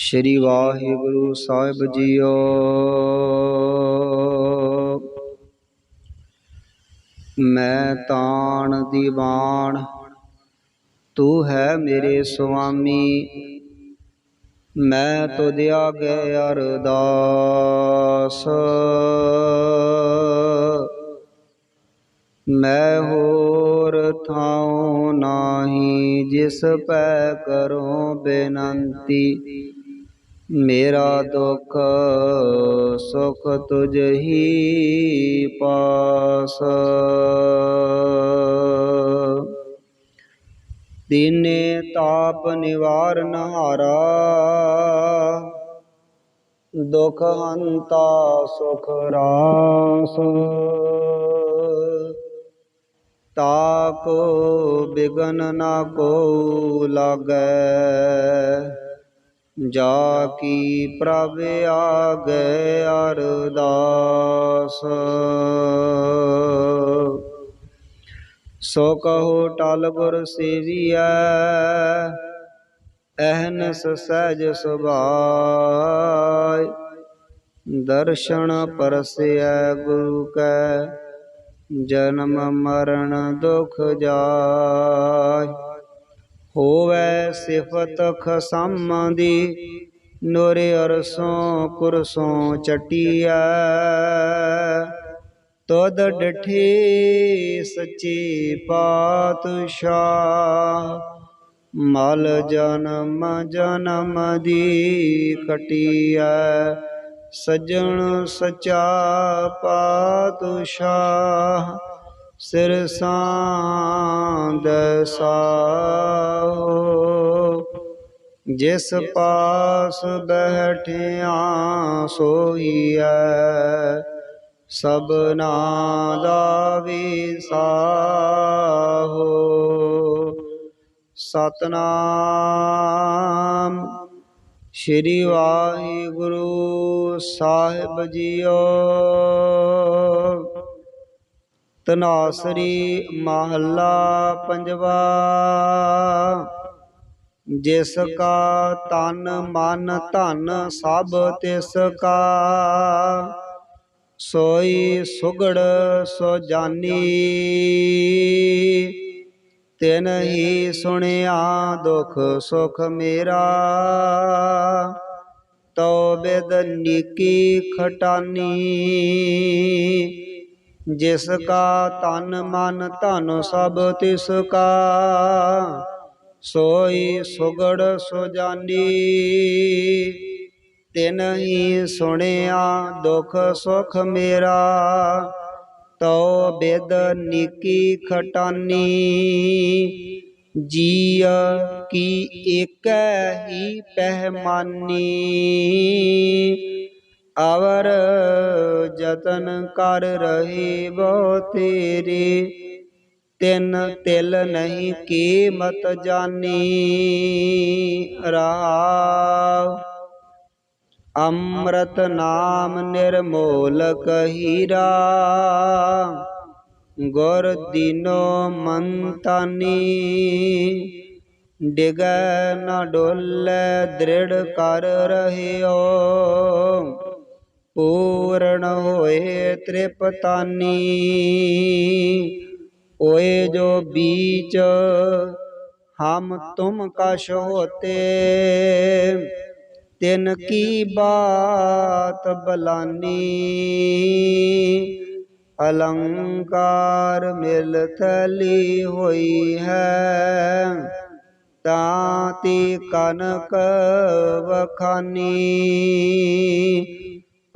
ਸ਼੍ਰੀ ਵਾਹਿਗੁਰੂ ਸਾਹਿਬ JIO. ਮੈਂ ਤਾਣ ਦੀਵਾਨ, ਤੂੰ ਹੈ ਮੇਰੇ ਸੁਆਮੀ, ਮੈਂ ਤੁਧ ਆਗੇ ਅਰਦਾਸ। ਮੈਂ ਹੋਰ ਥਾਉ ਨਾਹੀ, ਜਿਸ ਪੈ ਕਰੋ ਬੇਨੰਤੀ ਮੇਰਾ ਦੁੱਖ ਸੁਖ ਤੁਝ ਹੀ ਪਾਸ। ਦੀਨੇ ਤਾਪ ਨਿਵਾਰਨ ਹਾਰਾ ਦੁਖ ਹੰਤਾ ਸੁਖ ਰਾਸ। ਤਾਕੋ ਬਿਗਨ ਨਾ ਕੋ ਲਾਗੈ ਜਾ ਕੀ ਪ੍ਰਭ ਆਗੇ ਅਰਦਾਸ। ਸੋ ਕਹੋ ਟਲ ਗੁਰ ਸੇਵੀਐ, ਅਹਨਸ ਸਹਿਜ ਸੁਭਾਇ। ਦਰਸ਼ਨ ਪਰਸਿਐ ਗੁਰੂ ਕੈ, ਜਨਮ ਮਰਨ ਦੁਖ ਜਾਇ। ਹੋਵੇ ਸਿਫਤ ਖਸਮ ਦੀ ਨੋਰੇ ਅਰਸੋਂ ਕੁਰਸੋਂ ਚਟੀਐ। ਤਦ ਡਠੇ ਸੱਚੇ ਪਾਤਸ਼ਾਹ, ਮਲ ਜਨਮ ਜਨਮ ਦੀ ਕਟੀਐ ਸਜਣ ਸਚਾ ਪਾਤਸ਼ਾਹ ਸਿਰ ਸਾਂਦ ਸਾਹੋ, ਜਿਸ ਪਾਸ ਬੈਠਿਆ ਸੋਈਐ ਸਭਨਾ ਦਾ ਵਿਸਾਹੋ ਸਤਨਾਮ ਸ਼੍ਰੀ ਵਾਹਿਗੁਰੂ ਸਾਹਿਬ ਜੀਓ। ਤਨਾਸਰੀ ਮਹੱਲਾ ਪੰਜਵਾ। ਜਿਸ ਕਾ ਤਨ ਮਨ ਧਨ ਸਭ ਤਿਸ ਕਾ। ਸੋਈ ਸੁਗੜ ਸੋ ਜਾਨੀ। ਤਿਨ ਹੀ ਸੁਣਿਆ ਦੁਖ ਸੁਖ ਮੇਰਾ। ਤੋ ਬਿਦ ਨੀਕੀ ਖਟਾਨੀ। ਜਿਸ ਕਾ ਤਨ ਮਨ ਧਨ ਸਭ ਤਿਸ ਕਾ, ਸੋਈ ਸੁਗੜ ਸੋ ਜਾਨੀ ਤਿਨ ਹੀ ਸੁਣਿਆ ਦੁਖ ਸੁਖ ਮੇਰਾ, ਤਉ ਬਿਦ ਨੀਕੀ ਖਟਾਨੀ। ਜੀਅ ਕੀ ਏਕੈ ਹੀ ਪਹਿਮਾਨੀ। ਅਵਰ ਜਤਨ ਕਰ ਰਹੀ ਬੋ ਤੇਰੇ। ਤਿੰਨ ਤਿਲ ਨਹੀਂ ਕੀਮਤ ਜਾਨੀ। ਰਾਵ, ਅੰਮ੍ਰਿਤ ਨਾਮ ਨਿਰਮੋਲ ਹੀਰਾ। ਗੁਰ ਦੀਨੋ ਮੰਤਾਨੀ। ਡਿਗੈ ਨ ਡੋਲੇ ਦ੍ਰਿੜ ਕਰ ਰਹਿਓ। ਪੂਰਨ ਹੋਏ ਤ੍ਰਿਪਤਾਨੀ, ਓਏ ਜੋ ਬੀਚ, ਹਮ ਤੁਮ ਕਸ਼ ਹੋਤੇ, ਤਿਨ ਕੀ ਬਾਤ ਬਲਾਨੀ, ਅਲੰਕਾਰ ਮਿਲ ਥਲੀ ਹੋਈ ਹੈ ਤਾਤੀ ਕਨਕ ਵਖਾਨੀ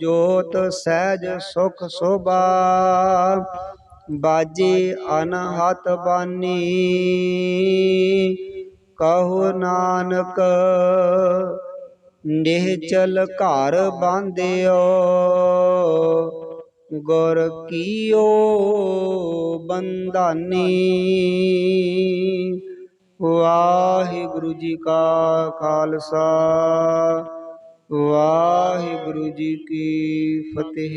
ਜੋਤ ਸਹਿਜ ਸੁਖ ਸੋਭਾ ਬਾਜੀ ਅਨਹਤ ਬਾਨੀ। ਕਹੋ ਨਾਨਕ, ਨਿਹਚਲ ਘਰ ਬਾਂਧਿਓ, ਗੁਰ ਕੀਓ ਬੰਦਾਨੀ ਵਾਹਿਗੁਰੂ ਜੀ ਕਾ ਖਾਲਸਾ। ਵਾਹਿਗੁਰੂ ਜੀ ਕੀ ਫਤਿਹ।